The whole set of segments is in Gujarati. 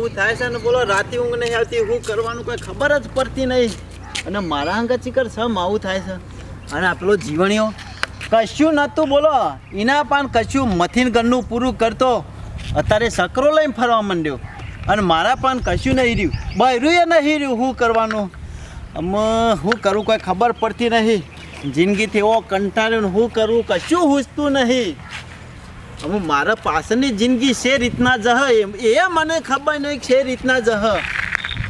એવું થાય છે ને બોલો, રાતે ઊંઘ નહીં આવતી શું કરવાનું કોઈ ખબર જ પડતી નહીં. અને મારા અંગત ચીકર સમ આવું થાય છે. અને આપણો જીવણીઓ, કશું નહોતું બોલો. એના પાન કશું મથીન ઘરનું પૂરું કરતો. અત્યારે સકરો લઈને ફરવા માંડ્યો. અને મારા પાન કશું નહીં રહ્યું. બહેરું એ નહીં રહ્યું શું કરવાનું. અમે, હું કરું કોઈ ખબર પડતી નહીં. જિંદગીથી એવો કંટાળ્યો શું કરવું કશું હૂજતું નહીં. હવે મારા પાછળની જિંદગી છે રીતના જહ એમ એ મને ખબર નહીં છે રીતના જહ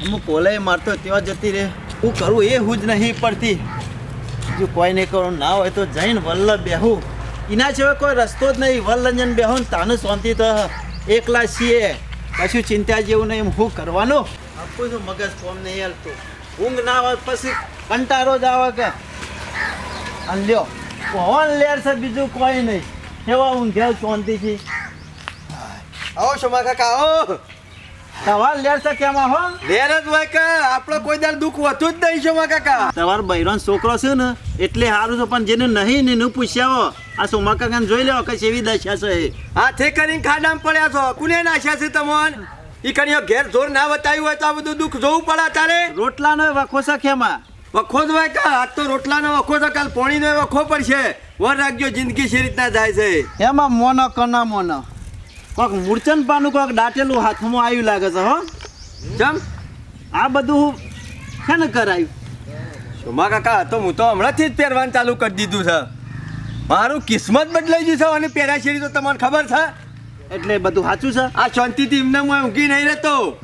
હું. કોલે મારતો તેવા જતી રહે. હું કરું એ હું જ નહીં પડતી. જો કોઈ નહીં કરું, ના હોય તો જઈને વલ્લભ બેહું. એના સિવાય કોઈ રસ્તો જ નહીં. વલ્લંજન બેહું તાનું શાંતિ તો એકલા છીએ. કશું ચિંતા જેવું નહીં. શું કરવાનું? આપું છું મગજ ફોમ નહીં હાલતું. ઊંઘ ના આવે પછી કંટારો જ આવે કે. અને લ્યો, કોણ લેર છે બીજું કોઈ નહીં. એવા ઊંઘ્યા શાંતિથી આવો શોમા કાકા આવો. સવાર લેર છે કેમાં હો? લેર જ હોય કે આપણો કોઈ દાડ દુઃખ વધતું જ નહીં શોમા કાકા સવાર બૈરાન છોકરો છે ને એટલે સારું છે પણ જેને નહીં ને એનું પૂછ્યા આ સોમા કાકાને જોઈ લેવો કે કેવી દશા છે હા હાથે કરીને ખાડામાં પડ્યા છો. કુને નાખ્યા છે તમોન? ઈ કણીઓ ઘેર જોર ના બતાવ્યું હોય તો આ બધું દુઃખ જોવું પડે તારે. રોટલાનો વખો છે ખેમાં વખો જ હોય કે આજ તો રોટલાનો વખો તો કાલ પોણીનો વખો પડશે. વર રાખજો જિંદગી છે રીતના જાય છે. એમાં મોનો કના મોનો. કોક મૂર્છન પાનું કોક દાટેલું હાથમાં આવ્યું લાગે છે હો. ચમ? આ બધું છે ને કરાયું. સુમા કાકા તો હું તો હમણાંથી જ પહેરવાનું ચાલુ કરી દીધું છે. મારું કિસ્મત બદલાઈ ગયું છે અને પહેરાશેરી તો તમને ખબર છે? એટલે બધું સાચું છે? આ શાંતિથી એમને હું ઊંઘી નહીં રહેતો?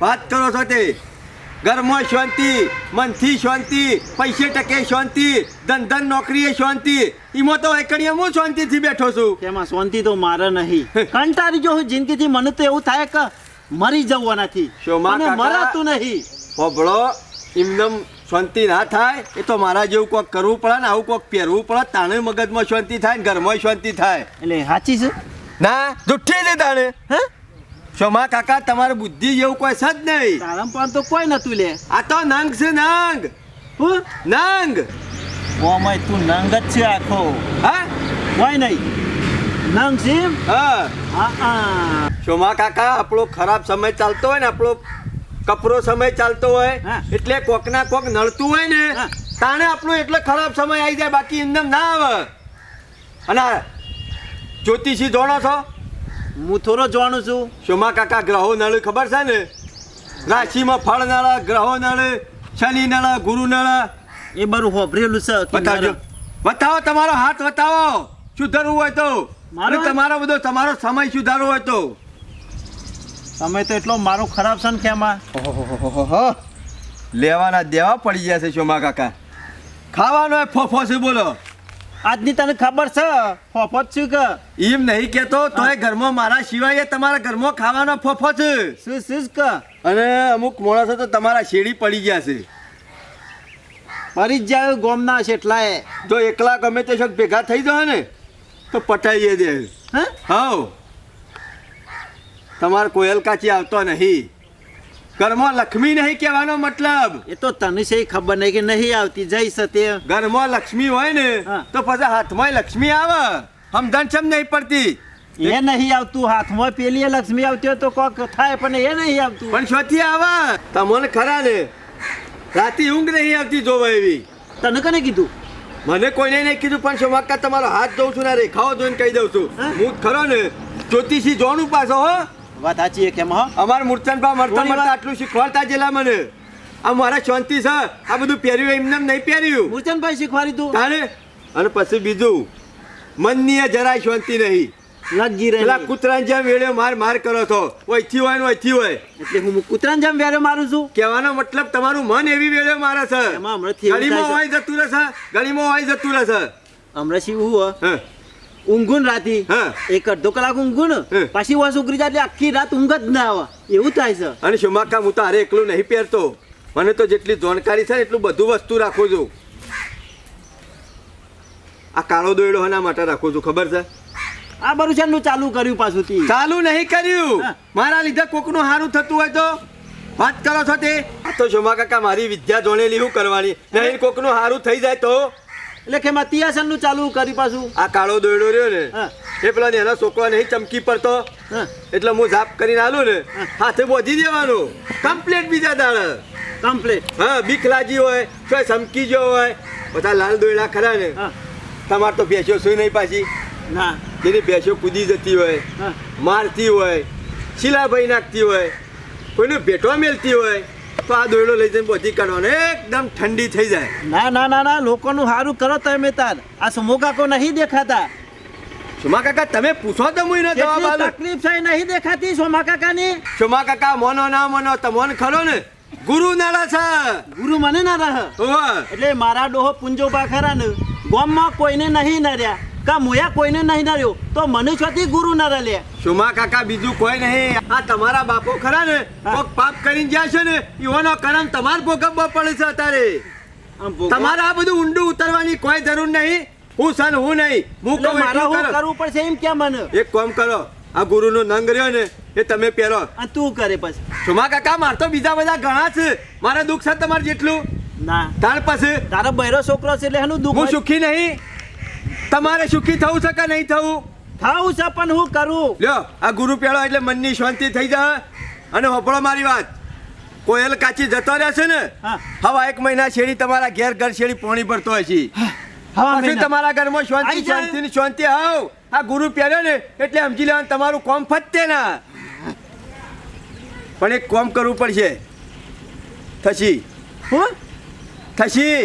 વાત કરો છો તે. ઘરમાં શાંતિ મનથી શાંતિ પૈસે ટકે શાંતિ ધન ધન નોકરીએ શાંતિ. એમાં તો એકણીએ હું શાંતિથી બેઠો છું. તેમાં શાંતિ તો મારે નહીં. કંટાળી જો હું જિંદગીથી મને તો એવું થાય કે મરી જવાનાથી મને. મરાતું નહીં. હોભળો એમનેમ શાંતિ ના થાય એ તો મારા જેવું કોક કરવું પડે ને આવું કોક પહેરવું પડે તાણે મગજમાં શાંતિ થાય ને ઘરમાં શાંતિ થાય. એટલે સાચી છે? ના જુઠ્ઠી છે તાણે. હે? શોમા કાકા તમારે બુદ્ધિ જેવું કોઈ છે જ નહીં. તારમ પણ તો કોઈ નતું લે. આ તો નંગ છે નંગ. હું? નંગ. ઓમાય તું નંગ જ છે આખો. હા? કોઈ નહીં. નંગ છે? હા. શોમા કાકા આપણો ખરાબ સમય ચાલતો હોય ને આપણો કપરો સમય ચાલતો હોય. એટલે કોકના કોક નડતું હોય ને. તાણે આપણો એટલો ખરાબ સમય આવી જાય બાકી એમને ના આવે. અને જ્યોતિષી જોડો છો? હું થોડો જાણું છું. શોમા કાકા ગ્રહો નળ ખબર છે ને? રાશિમાં ફળ નળ ગ્રહો નળ શનિ નળ ગુરુ નળે. એ બધું હોભરેલું છે કે બતાવજો. બતાવો તમારો હાથ બતાવો. સુધારવું હોય તો. મારો તમારો બધો તમારો સમય સુધારવો હોય તો. તમે તો એટલો મારો ખરાબ છે ને કેમાં ઓહોહોહો. લેવાના દેવા પડી ગયા છે શોમા કાકા. ખાવાનો ફોફો છે બોલો. આજની તને ખબર છે? ફોફત છું કે. એમ નહીં કેતો તોય ઘરમાં મારા સિવાય તમારા ઘરમાં ખાવાનો ફોફો છે. શું શું કે અને અમુક માણસો તો તમારા શેડી પડી ગયા છે. મરી જ જાય ગોમના છે એટલાએ જો એકલા ગમે તે શોખ ભેગા થઈ જાય ને તો પટાઈએ દે. હે? તમારે કોયલ કાચી આવતો નહીં. ઘરમાં લક્ષ્મી નહીં કહેવાનો મતલબ. એ તો તને છે ખબર નહીં કે નહીં આવતી જઈ છે ઘરમાં લક્ષ્મી હોય ને તો પછી હાથમાં લક્ષ્મી આવે. સમજણ ચમ નહીં પડતી. એ નહીં આવતું હાથમાં પેલી લક્ષ્મી આવતી હોય તો કોક થાય પણ એ નહીં આવતું. પણ શોથી આવે. તમને ખરા ને રાતે ઊંઘ નહીં આવતી જોવા એવી. તને કને કીધું? મને કોઈને નહીં કીધું પણ શું વાક્કા તમારો હાથ જોઉં છું ને રેખાઓ જોઈને કહી દઉં છું. હું ખરો ને જ્યોતિષી જોણું પાછો હો. વાત સાચી કેમ હો? અમાર મૂર્તનભા મરતા થોડી મરતા આટલું શીખવાડતા જેલા મને. આ મારા શાંતિ છે. આ બધું પહેર્યું એમને નહીં પહેર્યું. મૂર્ચનભાઈ શીખવાડી તું. તારે? અને પછી બીજું મનની જરાય શાંતિ નહીં. લગી પેલા રહી. કૂતરાને જેમ વેળે માર માર કરો છો. ઓયથી હોય ને હોય. એટલે હું કૂતરાને જેમ વેરે મારું છું? કહેવાનો મતલબ તમારું મન એવી વેળે મારે છે. એમાં હમણાંથી ગળીમાં હોય જતું રહેશે ગળીમાં હોય જતું રહેશે. હમણાં શી હા. ઊંઘું રાતી. એક અડધો કલાક ઊંઘું ને. પાછી વાસ ઉઘરી જાય એટલે આખી રાત ઊંઘ જ ના આવે. એવું થાય છે. અને શુમાકા હું તારે એકલું નહીં પહેરતો. મને તો જેટલી જાણકારી છે એટલું બધું વસ્તુ રાખું છું. આ કાળો દોયડો એના માટે રાખું છું ખબર છે? આ બધું છે ચાલુ કર્યું પાછું તી? ચાલુ નહીં કર્યું. મારા લીધે કોકનું સારું થતું હોય તો વાત કરો છો તે? આ તો શુમા કાકા મારી વિદ્યા જોણેલી હું કરવાની. નહીં કોકનું સારું થઈ જાય તો? એટલે કે એમાં તિયાસનનું ચાલુ કરી પાછું. આ કાળો દોયડો રહ્યો ને એ પેલા એના છોકરા નહીં ચમકી પડતો. એટલે હું ઝાપ કરીને આલું ને હાથે બોધી દેવાનું. કમ્પ્લેટ બીજા દાડે. કમ્પ્લેટ હા બીક લાગી હોય કોઈ ચમકી ગયો હોય. બધા લાલ દોયડા ખરા ને. તમારે તો ભેંસો સુઈ નહીં પાછી. ના. જેની ભેંસો કૂદી જતી હોય મારતી હોય શિલાભાઈ નાખતી હોય કોઈને ભેટવા મેલતી હોય તો આ દોયડો લઈ જઈને બોધી કાઢવાનો. એકદમ ઠંડી થઈ જાય. ના ના ના ના લોકોનું સારું કરો તમે તાર. આ સમૂહ કાકો નહીં દેખાતા. સોમા કાકા તમે પૂછો તો હું જવાબ તકલીફ એ નહીં દેખાતી સોમા કાકાની? સોમા કાકા મોનો ના મોનો તમોન ખરો ને? ગુરુ નાળા છે. ગુરુ મને ના રહ. એટલે મારા ડોહો પુંજો ખરા ને ગામમાં કોઈને નહીં નર્યા. કા મોયા કોઈને નહીં નર્યો તો મનુષ્યથી ગુરુ નર લે સુમા કાકા બીજું કોઈ નહીં. આ તમારા બાપો ખરા ને? કોક પાપ કરીને જ્યાં છે ને એવાનો કરમ તમારે ભોગવવો પડે છે અત્યારે. તમારે આ બધું ઊંડું ઉતરવાની કોઈ જરૂર નહીં. હું સન હું નહીં. હું કહું મારે હું કરવું પડશે એમ કેમ મને? એક કામ કરો. આ ગુરુનો નંગ રહ્યો ને એ તમે પહેરો. અને તું કરે પછી. સુમા કાકા માર તો બીજા બધા ઘણા છે. મારા દુઃખ છે તમારે જેટલું? ના. તાર પાસે તારો બહેરો છોકરો છે એટલે એનું દુઃખ હું સુખી નહીં. તમારે સુખી થવું છે કે નહીં થવું? થાવું છે પણ હું કરું? લ્યો આ ગુરુ પેળો એટલે મનની શાંતિ થઈ જાય અને હોભળો મારી વાત. કોયલ કાચી જતો રહેશે ને હવા એક મહિના શેરી તમારા ઘેર ઘર શેરી પોણી ભરતો હોય છે. પછી તમારા ઘરમાં શાંતિ શાંતિ શાંતિ આવ. આ ગુરુ પહેર્યો ને એટલે સમજી લેવાનું તમારું કોમ ફતે ના. પણ એક કોમ કરવું પડશે. થશી. હું? થશી.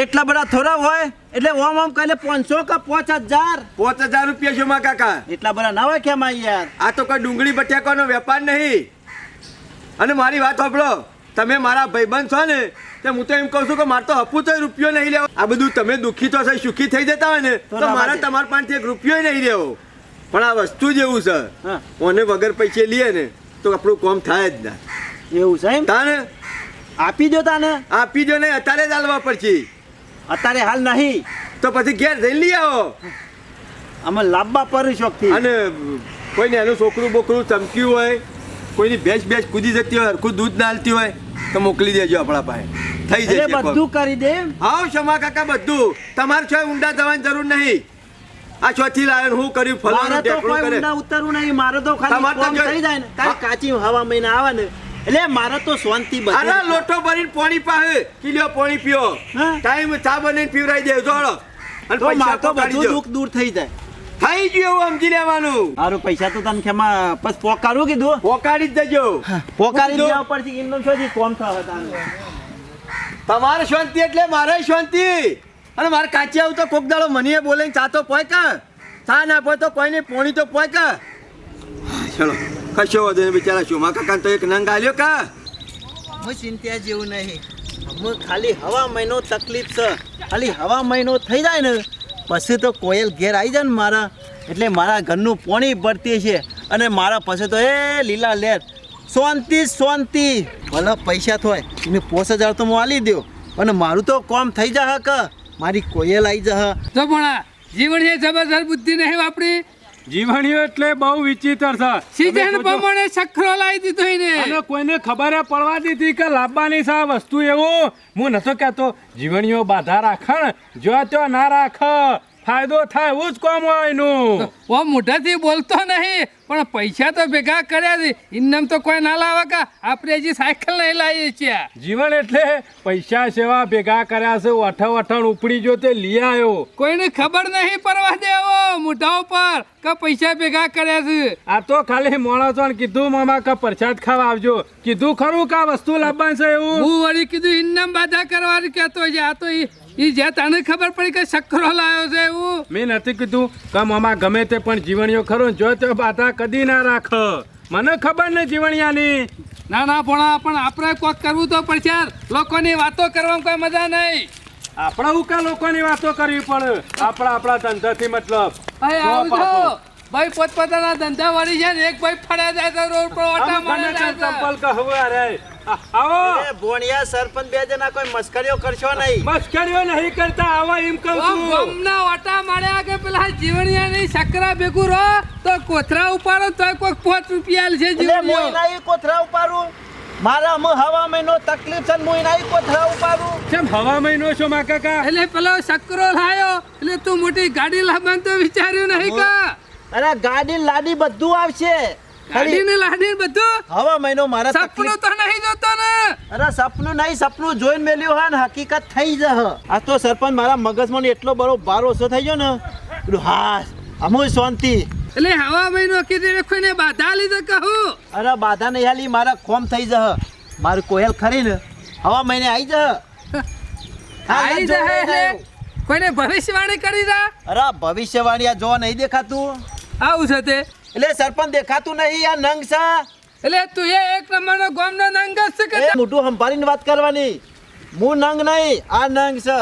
એટલા બધા થોડા હોય એટલે ઓમ ઓમ કાલે પાંચસો કે પાંચ હજાર. પાંચ હજાર રૂપિયા છે માં કાકા? એટલા બધા ના હોય કેમ યાર? આ તો કોઈ ડુંગળી બટાકાનો વેપાર નહીં. અને મારી વાત સાંભળો તમે મારા ભાઈબંધ છો ને તે હું તો એમ કહું છું કે મારે તો હપુ તો રૂપિયો નહીં લેવો. આ બધું તમે દુઃખી તો છો સુખી થઈ જતા હોય ને તો મારા તમારા પાસેથી એક રૂપિયો નહીં લેવો. પણ આ વસ્તુ જ એવું છે. ઓને વગર પૈસે લઈએ ને તો આપણું કોમ થાય જ ના. એવું છે એમ? તાને? આપી દો તાને. આપી દો ને અત્યારે જ હાલવા પડશે. અત્યારે હાલ નહીં. તો પછી ઘેર જઈ લઈ આવો. અમે લાંબા પર શોખથી અને કોઈને એનું છોકરું બોકરું ચમક્યું હોય કોઈની ભેંસ ભેંસ કૂદી જતી હોય હરખું દૂધ ના આલતી હોય તો મોકલી દેજો આપણા પાસે. થઈ જશે બધું કરી દે હાવ શમા કાકા બધું. તમારે છો ઊંડા જવાની જરૂર નહીં. આ છોથી લાયન હું કર્યું મારે તો કોઈ ઊંડા ઉતરવું નહીં. મારે તો ખાલી તમારે તો થઈ જાય ને. કાચી હવા મહિના આવે ને એટલે મારે તો શાંતિ બધી. અરે લોટો ભરીને પાણી પાહે. કિલો પાણી પીઓ. ટાઈમ ચા બની પીવરાઈ દે જોડો. અને તો પૈસા તો બધું દુઃખ દૂર થઈ જાય. થઈ ગયું એવું સમજી લેવાનું. મારું પૈસા તો તને ખેમાં બસ પોકારું કીધું. પોકારી જ જજો પોકારી દેવા પડશે એમનો શોધી કોમ થવા તારે તમારે શાંતિ એટલે મારે શાંતિ. અને મારે કાચી આવું તો કોક દાડો મને બોલે ચા તો પોય કા. ચા ના પોય તો કોઈ નહીં પોણી તો પોય કા. ચલો. કશો વાંધો બિચારા શું મા કાકા તો એક નંગ આલ્યો કા? હું ચિંતા જેવું નહીં. હું ખાલી હવા મહિનો તકલીફ છે. ખાલી હવા મહિનો થઈ જાય ને પછી તો કોયલ ઘેર આવી જાય ને મારા. એટલે મારા ઘરનું પોણી ભરતી છે અને મારા પાસે તો એ લીલા લેર. શાંતિ જ શાંતિ. ભલે પૈસા થોય એને પોસ હજાર તો હું આલી દો અને મારું તો કોમ થઈ જશે ક. મારી કોયલ આવી જશે તો પણ આ જીવન એ જબરજસ્ત બુદ્ધિ નહીં વાપરી? જીવણીઓ એટલે બહુ વિચિત્ર છે. સીઝન પ્રમાણે સખરો લાવી દીધો એને. અને કોઈને ખબર પડવા દીધી કે લાવવાની છે આ વસ્તુ એવું. હું નતો કહેતો જીવણીઓ બાધા રાખણ જો તો ના રાખ ફાયદો થાય એવું જ કોમ હોય એનું. ઓ મોઢાથી બોલતો નહીં. પણ પૈસા તો ભેગા કર્યા છે. ઇન્નમ તો કોઈ ના લાવે કા? આપણે હજી સાયકલ નહીં લાવીએ છીએ. જીવન એટલે પૈસા સેવા ભેગા કર્યા છે વઠણ વઠણ ઉપડી જો તે લઈ આવ્યો કોઈને ખબર નહીં પરવા દેવો મોઢા ઉપર કે પૈસા ભેગા કર્યા છે. આ તો ખાલી માણસોને કીધું મામા કે પ્રસાદ ખાવા આવજો. કીધું ખરું કા વસ્તુ લાવવાનું છે એવું? હું વળી કીધું ઇન્નમ બાધા કરવાની કહેતો છે. આ તો એ જ્યાં તને ખબર પડી કે શક્કરો લાવ્યો છે. મેં નથી કીધું કે મામા ગમે તે પણ જીવણીઓ ખરો જો તો બાધા કદી ના રાખ. મને ખબર ને જીવણિયાની. ના ના પણ પણ આપણે કોક કરવું તો પડશે યાર. લોકોની વાતો કરવામાં કોઈ મજા નહીં. આપણે હું કા લોકોની વાતો કરવી પડે. આપણા આપણા ધંધાથી મતલબ. ભાઈ પોતપોતાના ધંધા વળી છે? ને એક ભાઈ ફળ્યા જાય તો રોડ પર ઓટા મારે. ચંપલ કહું અરે આ- આવો. એ ભોણિયા સરપંચ બે જણા કોઈ મસ્કરીઓ કરશો નહીં. મસ્કરીઓ નહીં કરતા આવા એમ કહું છું. ગમના ઓટા માર્યા કે પેલા જીવણિયાની સકરા ભેગું રહો. તો કોથરા ઉપાડો તો કોઈ પાંચ રૂપિયા આલશે એટલે જીવણીઓ. કોથરા ઉપાડું? મારા હું હવા મહિનો તકલીફ છે ને હું એના કોથરા ઉપાડું? કેમ હવા મહિનો છો મા કાકા? એટલે પેલો સકરો લાયો. એટલે તું મોટી ગાડી લાવવાનું તો વિચાર્યું નહીં કા? અરે ગાડી લાડી બધું આવશે. ગાડી ખાલી ને લાડી ને બધું? હવા મહિનો મારા સપનું તો નહીં જોતો ને અરે સપનું નહીં સપનું જોઈને મેલ્યું હા ને હકીકત થઈ જ આ તો સરપંચ મારા મગજમાં એટલો બરો બાર ઓછો થઈ ગયો ને પેલું હા અમુય શાંતિ. એટલે હવા મહિનો કીધી કોઈને બાધા લીધે કહું? અરે બાધા નહીં હાલી મારા કોમ થઈ જ મારું કોયલ ખરી ને હવા મહિને આવી જ આવી જ કોઈને ભવિષ્યવાણી કરી દે? અરે ભવિષ્યવાણી આ જોવા નહીં દેખાતું. આવું છે તે. એટલે સરપંચ દેખાતું નહીં આ નંગ છે. એટલે તું એ એક નંબરનો ગામનો નંગ છે કે મોટું સંભાળીને વાત કરવાની. હું નંગ નહીં આ નંગ છે.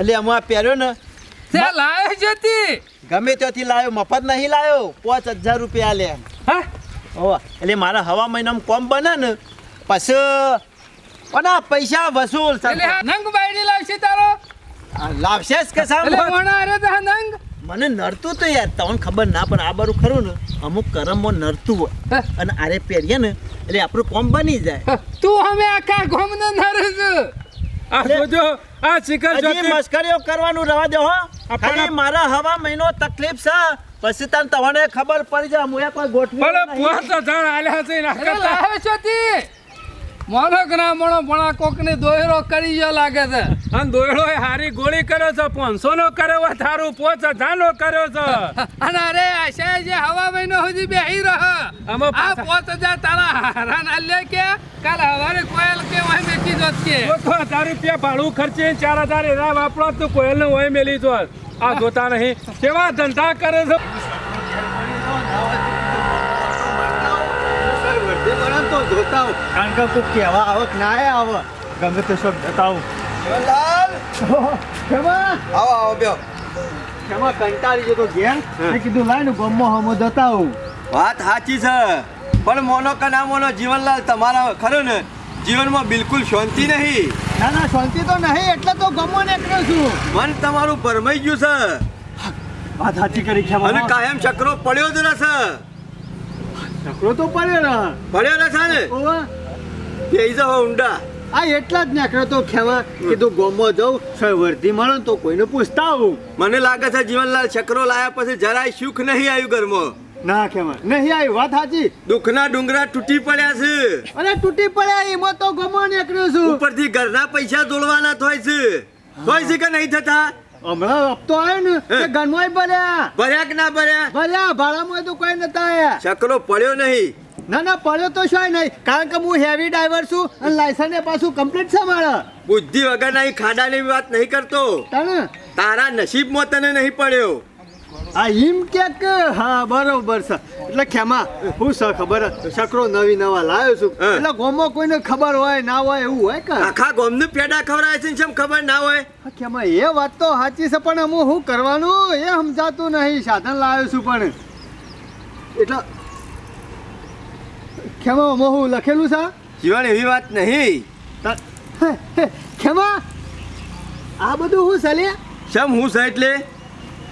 એટલે અમે આ પહેર્યો ને. તે લાયો જતી ગમે ત્યાંથી લાવ્યો મફત નહીં લાયો પાંચ હજાર રૂપિયા લે. હા? ઓ એટલે મારા હવા મહિનામાં કોમ બને ને પછી ઓના પૈસા વસૂલ નંગ બાયડી લાવશે તારો? લાવશે જ કે અરે નંગ? મને નડતું તો યાર તમને ખબર ના પણ આ બારું ખરું ને અમુક કરમમાં નડતું હોય. અને આરે પહેરીએ ને એટલે આપણું કોમ બની જાય. તું હવે આખા ગામનો નરે છે આ જોજો આ શિખર જ્યોતિ મસ્કરીઓ કરવાનું રવા દે હો. ખાલી મારા હવા મહિનો તકલીફ છે. પછી તને તમને ખબર પડી જાય હું કોઈ ગોઠવી ભલે પુઆ તો હજાર આલ્યા છે ના કરતા આવે છો તી મોનો કે ના મોણો ભણા કોકને દોયરો કરી ગયો લાગે છે. અને દોયરો એ હારી ગોળી કર્યો છે પાંચસો નો કર્યો થારું પોચ હજાર નો કર્યો છે. અને અરે આશા જે હવા મહિનો હજી બેહી રહ. આમાં આ પોચ હજાર તારા હારા ના લે કે? કાલ હવારે કોયલ કે હોય મેકી જોત કે? તો હજાર રૂપિયા ભાડું ખર્ચે ચાર હજાર એના વાપરો તો કોયલ ને હોય મેલી તો આ જોતા નહીં. કેવા ધંધા કરે છે? ને તો કારણ કે કોઈ કહેવા આવો કે ના આવો. ગમે તે શબ્દ બતાવું. લાલ! ખેમા આવો આવો બ્યો ખેમા કંટાળી જતો ઘેર. મેં કીધું લાય ને ગમો હમો જતાવું. વાત સાચી છે. પણ મોનો કે ના મોનો જીવનલાલ તમારા ખરો ને જીવનમાં બિલકુલ શાંતિ નહીં. ના ના શાંતિ તો નહીં એટલે તો ગમો નીકળ્યો છું મન તમારું ભરમાઈ ગયું છે. વાત સાચી કરી છે અને કાયમ ચક્રો પડ્યો જ રહેશે. છકરો તો પડ્યો ને. પડ્યો રહેશે સાને ઓવા. તે જાઓ ઊંડા. આ એટલા જ નીકળ્યો તો ખેવા. કીધું ગમો જઉં વર્ધી મળો તો કોઈને પૂછતા આવું. મને લાગે છે જીવનલાલ ચક્રો લાયા પછી જરાય સુખ નહીં આવ્યું ઘરમાં. ના ખેવા. નહીં આવી વાત સાચી. દુઃખના ડુંગરા તૂટી પડ્યા છે. અને તૂટી પડ્યા એમાં તો ગમો નીકળ્યો છું. ઉપરથી ઘરના પૈસા દોડવાના થાય છે. હોય છે કે નહીં થતા? હમણાં હપ્તો આવ્યો ને તે ઘરમાંય ભર્યા. ભર્યા કે ના ભર્યા? ભર્યા ભાડામાં તો કોઈ નતા આયા. ચક્રો પડ્યો નહીં. ના ના પડ્યો તો શું નહીં? કારણ કે હું હેવી ડ્રાઈવર છું અને લાયસન્સ એ પાછું કમ્પ્લીટ છે મારા. બુદ્ધિ વગર નહીં ખાડાની વાત નહીં કરતો. તને તારા નસીબમાં તને નહીં પડ્યો. આ એમ કે કે હા બરોબર છે. એટલે ખેમા હું છે ખબર? છકરો નવી નવા લાવ્યો છું. એટલે ગોમો કોઈને ખબર હોય ના હોય એવું હોય કે? આખા ગોમને પેડા ખવડાવે છે ને ખબર ના હોય? ખેમા એ વાત તો સાચી છે પણ હું શું કરવાનું એ સમજાતું નહીં. સાધન લાવ્યો છું પણ. એટલે ખેમા મો હું લખેલું છે? જીવન એવી વાત નહીં. ખેમા આ બધું હું સલે શમ હું છે એટલે?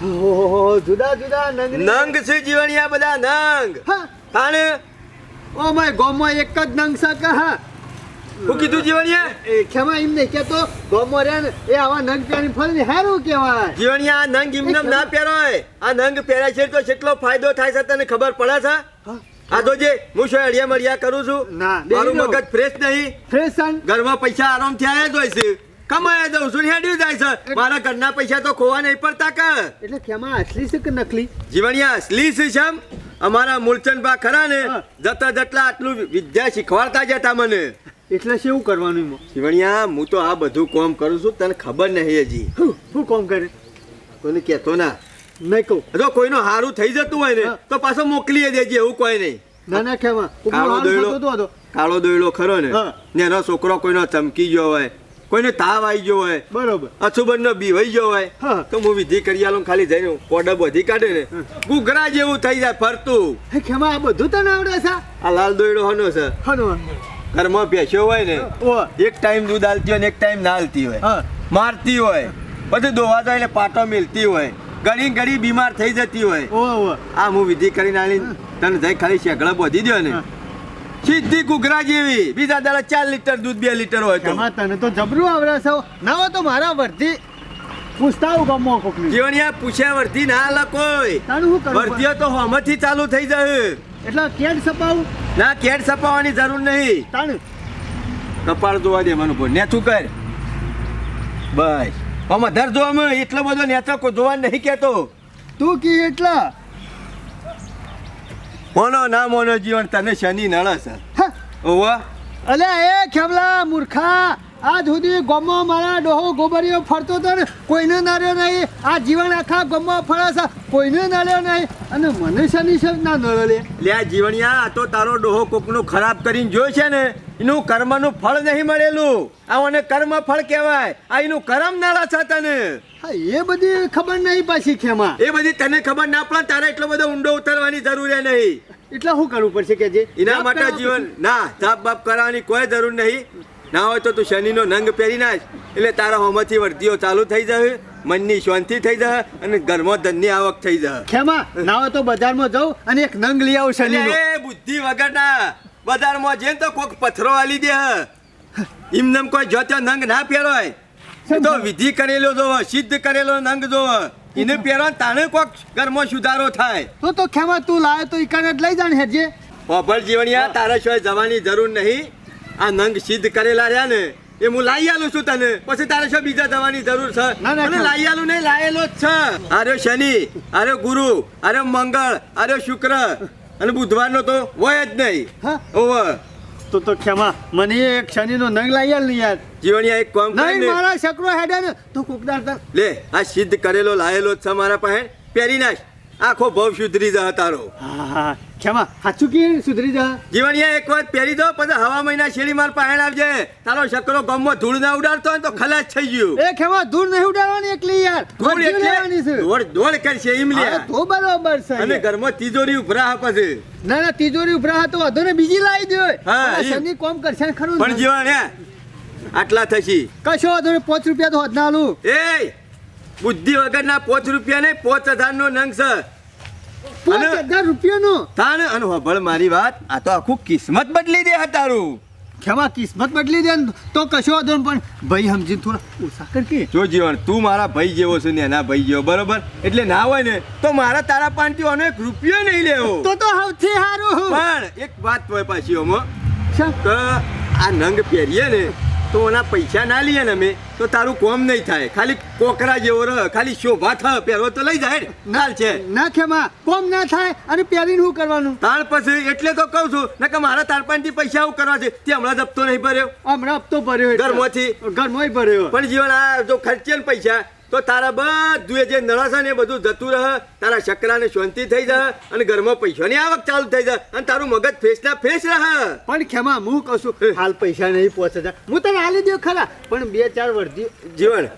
જુદા જુદા નંગ નંગ છે જીવણિયા બધા નંગ. હા. તાણે? ઓ માય ગોમમાં એક જ નંગ છે કે હા. હું કીધું જીવણિયા? એ ખેમા એમ નહીં કેતો ગોમમાં રે એ આવા નંગ પહેરી ફરી હારું કહેવાય. જીવણિયા આ નંગ એમને ના પહેરાય. આ નંગ પહેરાય છે તો કેટલો ફાયદો થાય છે તને ખબર પડે છે? આ તો જે હું શું અડિયા મડિયા કરું છું? ના, મારું. મગજ ફ્રેશ નહીં? ફ્રેશ ઘરમાં પૈસા આરામથી આવ્યા જ હોય છે. કમાયા દઉં છું હેડ્યું જાય છે. મારા ઘરના પૈસા તો ખોવા નહીં પડતા કે. એટલે ખેમા અસલી છે કે નકલી? જીવણિયા અસલી છે શમ? અમારા મૂળચંદ ખરા ને જતા જટલા આટલું વિદ્યા શીખવાડતા જતા મને. એટલે શું કરવાનું જીવણિયા હું તો આ બધું કોમ કરું છું તને ખબર નહીં હજી. શું કોમ કરે? કોઈને કહેતો ના. નહીં કહું. જો કોઈનું હારું થઈ જતું હોય ને તો પાછો મોકલી દેજે એવું કોઈ નહીં. ના ના ખેમા. કાળો દોયડો. કાળો દોયડો ખરો ને એનો છોકરો કોઈનો ચમકી ગયો હોય કોઈને તાવ આવી ગયો હોય બરોબર. અછુબનનો બીવાઈ ગયો હોય. તો હું વિધિ કરી આલું ખાલી જઈને કોડબ વધી કાઢે ને. ગુગરા જેવું થઈ જાય ફરતું. ખેમા આ બધું તને આવડે છે? આ લાલ દોયડો હનો છે. હનો ઘરમાં બેસ્યો હોય ને એક ટાઈમ દૂધ આલતી હોય ને એક ટાઈમ ના આલતી હોય. મારતી હોય પછી દોવા જાય એટલે પાટો મિલતી હોય. ઘણી ઘણી બીમાર થઈ જતી હોય. આ હું વિધિ કરીને આલી તને જઈ ખાલી શેકડા બોધી દો ને. સીધી ઘૂઘરા જેવી. બીજા દાડા ચાર લીટર દૂધ બે લીટર હોય તો. ખેમા તને તો જબરું આવડે છે ના હોય તો મારા વર્ધી પૂછતા ગમો કોકની. જીવણિયા પૂછ્યા વર્ધી ના આલે કોઈ. તારું વર્ધીઓ તો હોમથી ચાલુ થઈ જાય એટલે કેડ સપાવું? ના કેટ સપાવવાની જરૂર નહીં. તાણ. કપાળ જોવા દે મને નેચું કર. બસ. આમાં ધર જોવામાં એટલો બધો નેચો જોવા નહીં કેતો તું કી એટલા? મોનો ના મોનો જીવન તને શનિ નળે છે. ઓવા અલે એ ખેમલા મૂર્ખા આજ સુધી ગમો મારા ડોહો ગોબરીઓ ફરતો તો ને કોઈને નાર્યો નહીં. આ જીવન આખા ગમો ફરે છે. કોઈને નાર્યો નહીં. અને મને શનિ શબ્દ ના નળો લે. લે આ જીવણિયા આ તો તારો ડોહો કોકનું ખરાબ કરીને જોયો છે ને. એનું કર્મનું ફળ નહીં મળેલું. આ મને કર્મ ફળ કહેવાય. આ એનું કરમ નાળા છે તને. એ બધી ખબર નહીં પાછી ખેમા. એ બધી તને ખબર ના પડે તારે એટલો બધો ઊંડો ઉતરવાની જરૂર નહીં. એટલે શું કરવું પડશે કે જે? એના માટે જીવન ના જાપ બાપ કરાવવાની કોઈ જરૂર નહીં. ના હોય તો તું શનિનો નંગ પહેરી નાખ. એટલે તારા હોમાંથી વર્તીઓ ચાલુ થઈ જશે મનની શાંતિ થઈ જશે અને ઘરમાં ધનની આવક થઈ જશે ખેમા ના હોય તો બજારમાં જાઉં અને એક નંગ લઈ આવું શનિ એ બુદ્ધિ વગરના બજારમાં જઈને તો કોક પથરો આલી દે. એમનેમ કોઈ જો નંગ ના પહેરોય. તો વિધિ કરેલો જોવો સિદ્ધ કરેલો નંગ જોવો. એને પહેરવા તાણે કોક ઘરમાં સુધારો થાય. તો તો ખેમા તું લાવે તો ઈકાને જ લઈ જાણ હેજે પોપર જીવણિયા તારા સિવાય જવાની જરૂર નહીં. આ નંગ સિદ્ધ કરેલા રહ્યા ને એ હું લાવી આલું છું તને. પછી તારે શું બીજા જવાની જરૂર છે. અને લાઈ આલું નહીં લાયેલો જ છે. અરે શનિ અરે ગુરુ અરે મંગળ અરે શુક્ર. અને બુધવારનો તો હોય જ નહીં. હા. ઓવર તો તો ખેમા મને એક શનિનો નંગ આલ ને યાર. જીવણિયા એક કામ નહીં મારા શકરો હેડે ને તું કુકદાર લે આ સિદ્ધ કરેલો લાયેલો છે મારા પાસે. પહેરી નાખ. આખો ભવ સુધરી જા તારો. હા હા. ખેમા સાચું કે સુધરી જા. જીવણિયા એક વાત પહેરી દો પછી હવા મહિના શેરી માર પાણી આવજે. તારો શકરો ગમમાં ધૂળ ના ઉડાડતો હોય તો ખલાસ થઈ ગયું. એ ખેમા ધૂળ નહીં ઉડાડવાની એકલી યાર. ધૂળ એટલે દોડ દોડ કરશે એમ લે તો બરોબર છે અને ઘરમાં તિજોરી ઉભરા પછી. ના ના તિજોરી ઉભરા હતો વધુ ને બીજી લાવી દે હા, શનિ કોમ કરશે ખરું પણ? જીવણ આટલા થશી. કશો વાંધો પાંચ રૂપિયા તો હદ ના એ બુદ્ધિ વગરના પોચ રૂપિયા નહીં પોચ હજાર નો નંગ છે. હજાર રૂપિયાનો? તાણ અને હોભળ મારી વાત આ તો આખું કિસ્મત બદલી દે તારું ખેમા કિસ્મત બદલી દે ને તો કશો વાંધો પણ ભાઈ સમજીને થોડા ઓછા કર જો જીવન તું મારા ભાઈ જેવો છે ને એના ભાઈ જેવો બરોબર? એટલે ના હોય ને તો મારા તારા આનો એક રૂપિયો નહીં લેવો. તો તો સૌથી સારું. પણ એક વાત હોય પાછી ઓમાં. આ નંગ પહેરીએ ને તો એના પૈસા ના લઈએ ને અમે તો તારું કોમ નહીં થાય. ખાલી કોકરા જેવો રહ ખાલી શોભા થ પહેરો તો લઈ જાય નાલ છે? ના ખેમા કોમ ના થાય અને પહેરીને શું કરવાનું? તાર પછી એટલે તો કહું છું ને કે મારા તારપાનથી પૈસા આવું કરવા છે તે હમણાં હપ્તો નહીં ભર્યો. હમણાં હપ્તો ભર્યો. ઘરમાંથી? ઘરમાંય ભર્યો. પણ જીવન આ જો ખર્ચે ને પૈસા તો તારા બધું જે નળા ને એ બધું જતું રહે તારા શકરાને શાંતિ થઈ જાય અને ઘરમાં પૈસાની આવક ચાલુ થઈ જાય અને તારું મગજ ફેસના ફેસ રહે. પણ ખેમા હું કહું હાલ પૈસા નહીં પહોંચે હું તને હાલી દઉં ખરા પણ બે ચાર વર્ષથી જીવન.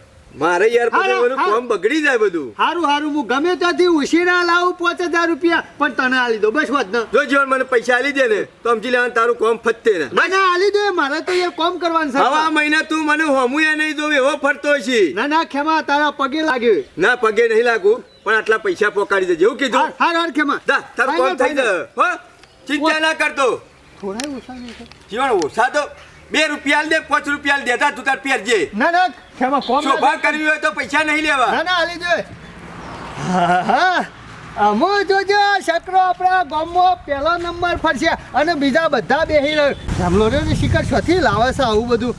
મારે યાર બધું કોમ બગડી જાય બધું. હારું હારું હું ગમે ત્યાંથી ઉછીના લાવું પાંચ હજાર રૂપિયા પણ તને આલી દો બસ વાત જો જીવન મને પૈસા આલી દે ને તો સમજી લેવાનું તારું કોમ ફતે ને. ના ના આલી દો મારે તો એ કોમ કરવાનું છે. હવા મહિના તું મને હોમુયા નહીં જોવે એવો ફરતો છે ના ના ખેમા તારા પગે લાગ્યો ના પગે નહીં લાગુ પણ આટલા પૈસા પોકાડી દેજે એવું કીધું. હાર હાર ખેમા. દા તારું કોમ થઈ જાય. હો ચિંતા ના કરતો. થોડા ઓછા જીવન ઓછા તો બે રૂપિયા દે પાંચ રૂપિયા દેતા તું તાર પહેરજે ના ના ખેમા કોમ શોભા કરવી હોય તો પૈસા નહીં લેવા. ના ના આલી જોય હા હા. અમો જોજો શકરો આપણા ગામમાં પહેલો નંબર ફરશે અને બીજા બધા બેહી રહ્યો. રામલોરે શિખર છથી લાવે છે આવું બધું.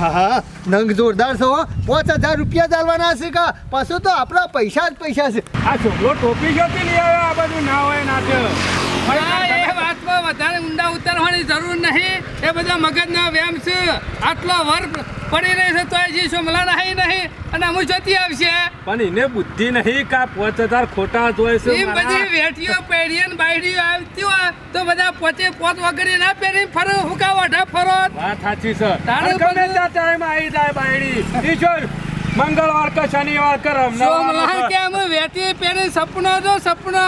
હા હા. નંગ જોરદાર છો હો. પાંચ હજાર રૂપિયા ચાલવાના છે કે? પાછું તો આપણા પૈસા જ પૈસા છે. આ છોકરો ટોપી જોતી લઈ આવ્યો આ બધું ના હોય ના છે વાતમાં વધારે ઊંડા ઉતરવાની જરૂર નહીં. એ બધા મગજના વ્યાયામ છે. આટલો વર પડી રહી છે તો હજી સોમલા નહીં નહીં અને અમુક જતી આવશે. પણ એને બુદ્ધિ નહીં કા પાંચ હજાર ખોટા જોય છે એ બધી વેઠીઓ પહેરીએ ને બાયડીઓ આવતી હોય તો બધા પોતે પોત વગેરે ના પહેરી ફરો હુકા વાઢા ફરો. વાત સાચી છે. તારે ગમે ત્યાં ટાઈમ આવી જાય બાયડી. ઈશ્વર મંગળવાર કે શનિવાર કે સોમલા રમનાર કે અમે વેઠી પહેરી સપનો જો સપનો.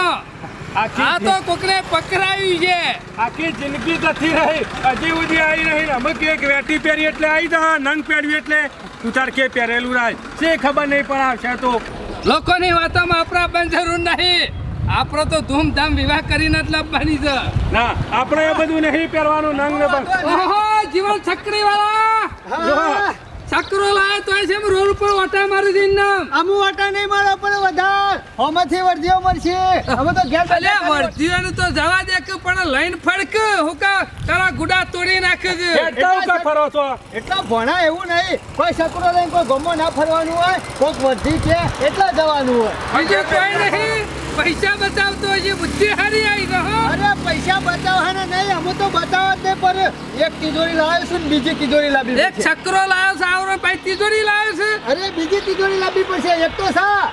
આ તો કોકને પકડાવી છે. આખી જિંદગી જતી રહી. હજી સુધી આવી રહી અમે કે એક વેટી પહેરી એટલે આવી જા નંગ પહેરવી એટલે તું તાર કે પહેરેલું રાય. છે ખબર નહીં પણ આવશે તો. લોકોની વાતોમાં આપણા પણ જરૂર નહીં. આપણો તો ધૂમધામ વિવાહ કરીને જ લાવવાની છે. ના આપણે એ બધું નહીં પહેરવાનું નંગ ને પણ ઓહો જીવન છકરી વાળા હા. સકરો લાય તો છે એમ રોડ પર ઓટા મારી દઈને નામ. અમુ વાટા નહીં મારો પણ વધાર. હોમાંથી વર્ધીઓ મળશે. અમે તો ઘેર અલ્યા વર્ધીઓનું તો જવા દે કે પણ લઈને ફડક. હું કા તારા ગુડા તોડી નાખે છે. એટલા હુકા ફરો છો? એટલા ભણા એવું નહીં. કોઈ સકરો લઈને કોઈ ગમો ના ફરવાનું હોય કોઈક વર્ધી છે એટલા જવાનું હોય. બીજું કોઈ નહીં. પૈસા બતાવતો હજી બુદ્ધિ હારી આવી ગયો અરે પૈસા બચાવવાના નહીં અમે તો બતાવવા જ નહીં પર એક તિજોરી લાવ્યો છું ને બીજી તિજોરી લાવી એક છકરો લાવ્યો છે આવરો ભાઈ તિજોરી લાવ્યો છે. અરે બીજી તિજોરી લાવી પડશે એક તો સા.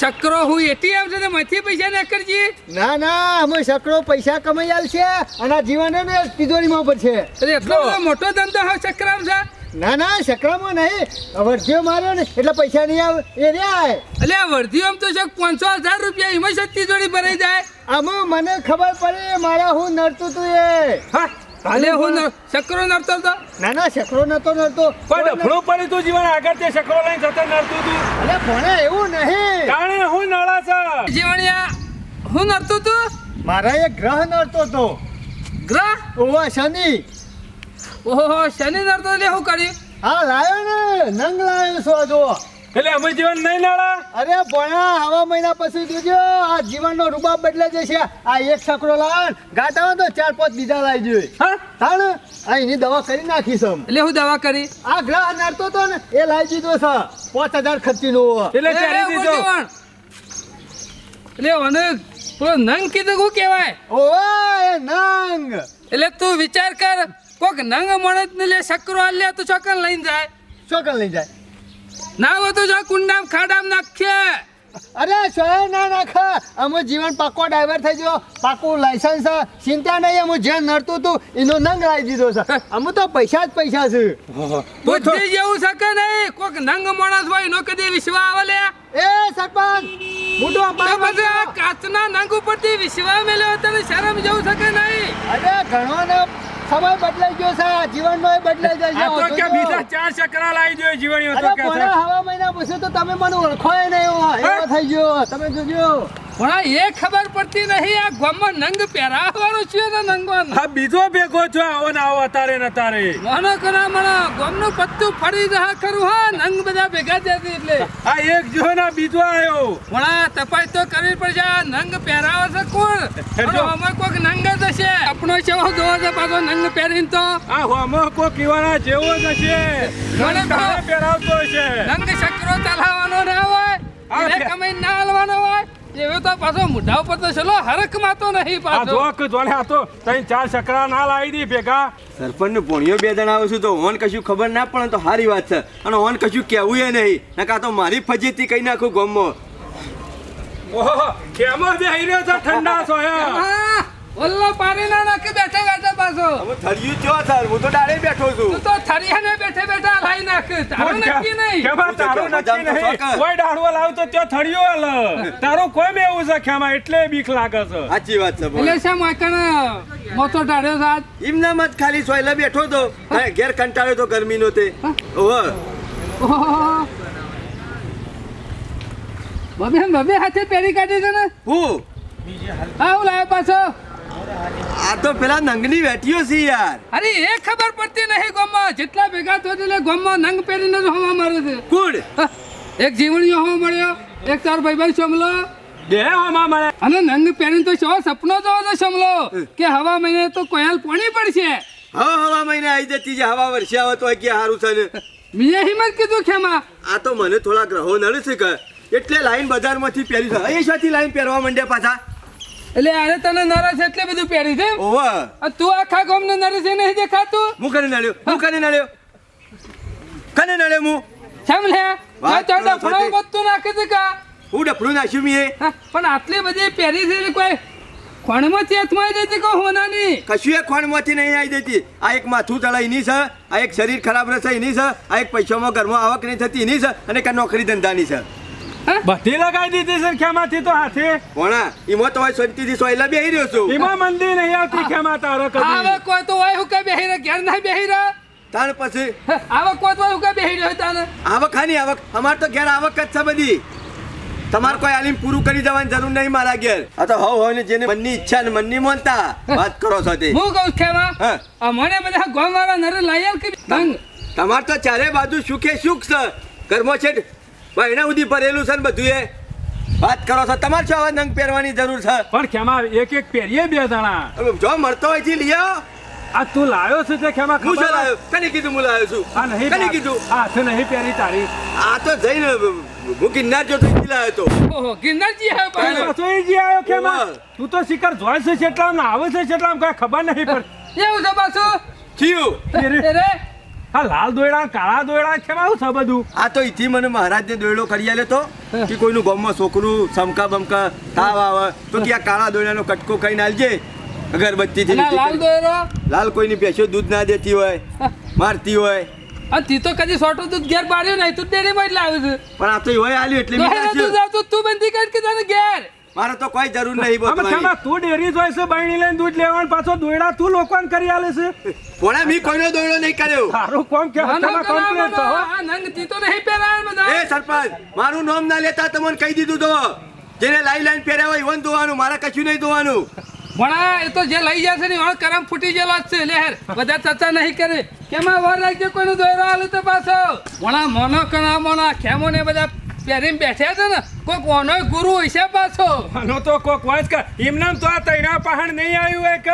છકરો હું એટીએમ છે ને માંથી પૈસા ના કરજી ના ના અમે છકરો પૈસા કમાઈ આવશે અને આ જીવન ને તિજોરીમાં પડશે. અરે એટલો મોટો ધંધો હવે ચક્રામ છે. ના ના સકરામાં નહીં. વર્ધીઓ માર્યો ને એટલે પૈસા નહીં આવે. એ રહ્યા એટલે વર્ધીઓમ તો છે પાંચસો હજાર રૂપિયા એમાં શક્તિ જોડી ભરાઈ જાય. આમાં મને ખબર પડે મારા હું નડતું તું એ. હા એટલે હું ન- ચક્રો નડતો હતો ના ના સકરો નતો નડતો. પણ ડફળો પડ્યું તું જીવન આગળ તે સકરો લઈને જતો નડતું તું. અરે ભણે એવું નહીં. જાણે હું નળા છે? જીવણિયા હું નડતું તું? મારા એક ગ્રહ નડતો તો. ગ્રહ? ઓવા શનિ. ઓહો શનિ નડતો તો લેવું કરી? હા લાયો ને નંગ લાયો છો જો એટલે અમે જીવન નહીં નાળા? અરે ભણા હવા મહિના પછી જોજો આ જીવનનો રૂબાબ બદલે જશે. આ એક છકડો લાવ ગાટા હોય તો ચાર પાંચ બીજા લાવી જોઈએ. હા? તાણ આ એની દવા કરી નાખી સમ એટલે હું દવા કરી? આ ગ્રહ નડતો તો ને એ લાવી દીધો છે. પાંચ હજાર ખર્ચી નો એટલે ચારી દીધો. એટલે મને પેલો નંગ કીધું શું કહેવાય? એ નંગ. એટલે તું વિચાર કર કોક નંગ મળત ને લે સકરો આલે તો ચોકન લઈને જાય. ચોકન લઈ જાય. ના હોય તો જો કુંડામ ખાડામ નાખે. અરે સોય ના નાખા. અમે જીવન પાકો ડ્રાઈવર થઈ ગયો. પાકું લાયસન્સ છે. ચિંતા નહીં અમે જે નડતું હતું એનો નંગ લાવી દીધો છે. અમે તો પૈસા જ પૈસા છે. બુદ્ધિ જેવું શકે નહીં? કોક નંગ માણસ હોય એનો કદી વિશ્વા આવે લે? એ સરપંચ મોટો આ કાચના નંગ ઉપરથી વિશ્વા મેલ્યો તને શરમ જેવું શકે નહીં. અરે ઘણો ને સમય બદલાઈ ગયો છે જીવનનો બદલાઈ જાય આ તો છે કે બીજા ચાર ચકરા લાવી દો જીવણીઓ તો કે હવા મહિના પછી તો તમે મને ઓળખોય નહીં એવો થઈ ગયો. તમે જોજો. પણ એ ખબર પડતી નહીં આ ગામમાં નંગ પહેરાવવાનો છે ને નંગવાન? બીજો ભેગો છો આવો ને આવો તારે ને તારે મોનો કરા મણો ગામનું પત્તું ફરી રહ્યા ખરું હા નંગ બધા ભેગા થયા એટલે. આ એક જો ને બીજો આવ્યો આ તપાસ તો કરવી પડશે આ નંગ પહેરાવે છે કોણ? અમે નંગ જ હશે. આપણો જેવો જોવો છે પાછો નંગ પહેરીને તો. આ હોમો કોક કીવાના જેવો જ હશે. તો- પહેરાવતો હશે. નંગ ચક્રો ચલાવવાનો ના હોય કમાઈને ના હાલવાનો હોય. એવો તો પાછો મુઢા ઉપર તો ચલો હરક માતો નહીં આ જોક જોડે આ તો ત્રણ ચાર ચકરા ના લાવી દી ભેગા. સરપંચ ભોણિયો બે જણા આવું છું તો ઓન કશું ખબર ના પડે તો હારી વાત છે. અને ઓન કશું કેવું એ નહીં. નકા તો મારી ફજીતી કહી નાખું ગમો. ઓહો કેમો બેહી રહ્યો છે? ઠંડા સોયા હા ઓલ્લો પાણી ના નાખી બેઠે બેઠે પાછો. હવે થર્યું જો સર હું તો ડાળે બેઠો છું. તું તો થરિયાને બેઠે બેઠા લાઈ નાખ. તારો નક્કી નહીં. કેમાં તારો નક્કી તો નહીં. કોઈ દાડવો લાવ તો ત્યાં થરિયો હાલ. તારો કોઈ બી છે ખેમાં એટલે બીક લાગે છે? સાચી વાત છે એટલે છે માકણ મોટો ટાળ્યો સાત એમનામ મત ખાલી સોયલા બેઠો તો. ઘેર કંટાળ્યો તો ગરમીનો તે. ઓહો. ઓહો બબે બબે હાથે પેરી કાઢી છે ને? હું? આવું લાવ્યો પાછો. આ તો પેલા નંગની વેઠીઓ છે યાર. અરે એ ખબર પડતી નહીં ગોમમાં. જેટલા ભેગા થયો એટલે ગામમાં નંગ પહેરીને જ હવા મારે છે. કુડ એક જીવણીઓ હવા મળ્યો એક તાર ભાઈ ભાઈ સમલો બે હોમાં મળે. અને નંગ પહેરીને તો શો સપનો જોવો તો સમલો કે હવા મહિને તો કોયલ પોણી પડશે. હા હવા મહિને આવી જતી છે હવા વર્ષે આવે તો કે સારું છે ને. મેં હિંમત કીધું ખેમાં આ તો મને થોડા ગ્રહો નડે છે કે. એટલે લાઈન બજારમાંથી પહેરી છે. એ શાથી લાઈન પહેરવા માંડ્યા પાછા? એટલે આને તને નરસ એટલે બધું પહેરી છે? આ તું આખા ગામને નરસ એ નહીં દેખાતું? હું કને નળ્યો હું કને નળ્યો કને નળ્યો હું? કેમ લે? તો તે. બધું નાખે છે કા. હું ડફડું નાખ્યું હા, પણ આટલી બધી પહેરી છે એટલે કોઈ ખોણમાંથી હાથમાં આવી જતી હોના હોનાની? કશું એ ખોણમાંથી નહીં આવી જતી. આ એક માથું તળાઈ નહીં છે આ એક શરીર ખરાબ રહેશે એની છે આ એક પૈસામાં ઘરમાં આવક નહીં થતી એની છે અને કે નોકરી ધંધાની છે. બધી લગાવી દીધી છે ખેમાથી તો હાથે. કોણા? એમાં તો શાંતિથી સોયલા બેહી રહ્યો છું. એમાં મંદી નહીં આવતી ખેમા તારો કદી. આવે કોઈ તો હોય હું કઈ બેહી રહ્યો? ઘેર નહીં બેહી રહ્યો? તાણ પછી? આવક કોઈ તો હોય હું કઈ બેહી રહ્યો તાને આવક ખાની આવક. અમાર તો ઘેર આવક જ છે બધી. તમારે કોઈ આલીમ પૂરું કરી જવાની જરૂર નહીં મારા ઘેર. આ તો હવ હોય ને જેને મનની ઈચ્છા ને મનની મોનતા. વાત કરો છો તે હું કહું ખેમાં મને બધા ગોમ વાળા નરે લાયલ કે તમારે તો ચારે બાજુ સુખે સુખ છે. કર્મો છે બહેણા સુધી ભરેલું છે ને બધું એ. વાત કરો છો તમારે શું આવા નંગ પહેરવાની જરૂર છે? પણ ખેમા એક એક પહેરીએ બે જણા. જો મળતો હોય છે લઈ આ તું લાવ્યો છે તે ખેમા હું શું લાવ્યો કને કીધું હું લાવ્યો છું. આ નહીં કને કીધું. આ તો નહીં પહેરી તારી. આ તો જઈને હું ગિરનાર જો થઈ લાવ્યો તો. ઓહો ગિરનારજી આવ્યો તું ભાઈ પાછો એ જી આવ્યો ખેમા? તું તો શિખર જોય છે એટલા ને આવે છે એટલા કઈ ખબર નહીં પડતી. એવું છે પાછું? થયું. અરે આ લાલ દોયડા કાળા દોયડા છે શું છે બધું. આ તો ઈથી મને મહારાજને દોયડો કરી આલ્યો તો કે કોઈનું ગામમાં છોકરું સમકા બમકા તાવ આવે તો કે આ કાળા દોયડાનો કટકો કહીને આલજે અગરબત્તી થી લાલ દોયડો? લાલ કોઈની ભેંસો દૂધ ના દેતી હોય મારતી હોય. અને તી તો કદી સોટો દૂધ ઘેર પાડ્યો નહીં તું ડેરીમાં લાવ્યું છે. પણ આ તો હોય આલ્યું એટલે તું બંધી કર કે તને ઘેર. મારે તો કોઈ જરૂર નહીં બોલ ખેમા તું ડેરી જોઈ છે બહેણી લઈને દૂધ લેવાનું પાછો દોયડા તું લોકોને કરી આલે છે? કોણે મી કોઈનો દોયડો નહીં કર્યો. તારું કોમ કે ખેમા કમ્પ્લેટ છે આ નંગ તી તો નહીં પહેરાય બધા. એ સરપંચ મારું નામ ના લેતા તમને કહી દીધું તો. જેને લાઈ લાઈન પહેર્યા હોય ઈવન ધોવાનું મારે કશું નહીં ધોવાનું. ભણા એ તો જે લઈ જશે ને એનો કરમ ફૂટી ગયેલો જ છે લહેર બધા ચર્ચા નહીં કરે. કેમાં વર રાખજે કોઈનો દોયડો આલે તો પાછો. ભણા મોનો કણા મોના ખેમો ને બધા પહેરીને બેઠ્યા છે ને કોઈક ઓનો ગુરુ હશે પાછો. આનો તો કોક વાંચ કે એમનામ તો આ તૈણા પહાડ નહીં આવ્યું એક.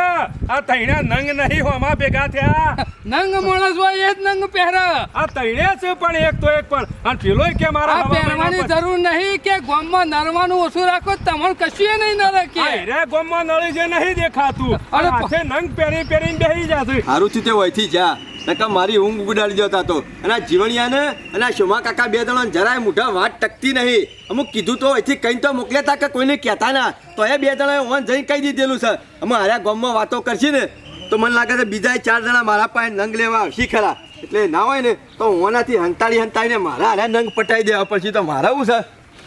આ તૈણા નંગ નહીં હોમાં ભેગા થયા. નંગ માણસ હોય એ જ નંગ પહેરે. આ તૈણે છે પણ એક તો એક પણ. અને પેલો કે મારા આ પહેરવાની જરૂર નહીં કે ગોમમાં નરવાનું ઓછું રાખો તમને કશું નહીં નરે કે. રાખીએ ગોમમાં નળી જે નહીં દેખાતું. અરે અને હાથે નંગ પહેરી પહેરીને બેહી જશે. સારું થયું તે વયથી જા. નકા મારી ઊંઘ ઉડાડી જતા તો. અને આ જીવણિયાને અને આ શોમા કાકા બે જણા જરાય મોઢા વાત ટકતી નહીં. અમુક કીધું તો અહીંથી કંઈ તો મોકલ્યા તા કે કોઈને કહેતા ના. તો એ બે જણાએ ઓન જઈને કહી દીધેલું છે. અમે હાર્યા ગામમાં વાતો કરશી ને, તો મને લાગે છે બીજા ચાર જણા મારા પાસે નંગ લેવા આવશે ખરા. એટલે ના હોય ને, તો ઓનાથી હંતાળી હંતાળીને મારા હાર્યા નંગ પટાઈ દેવા પછી તો મારા શું છે?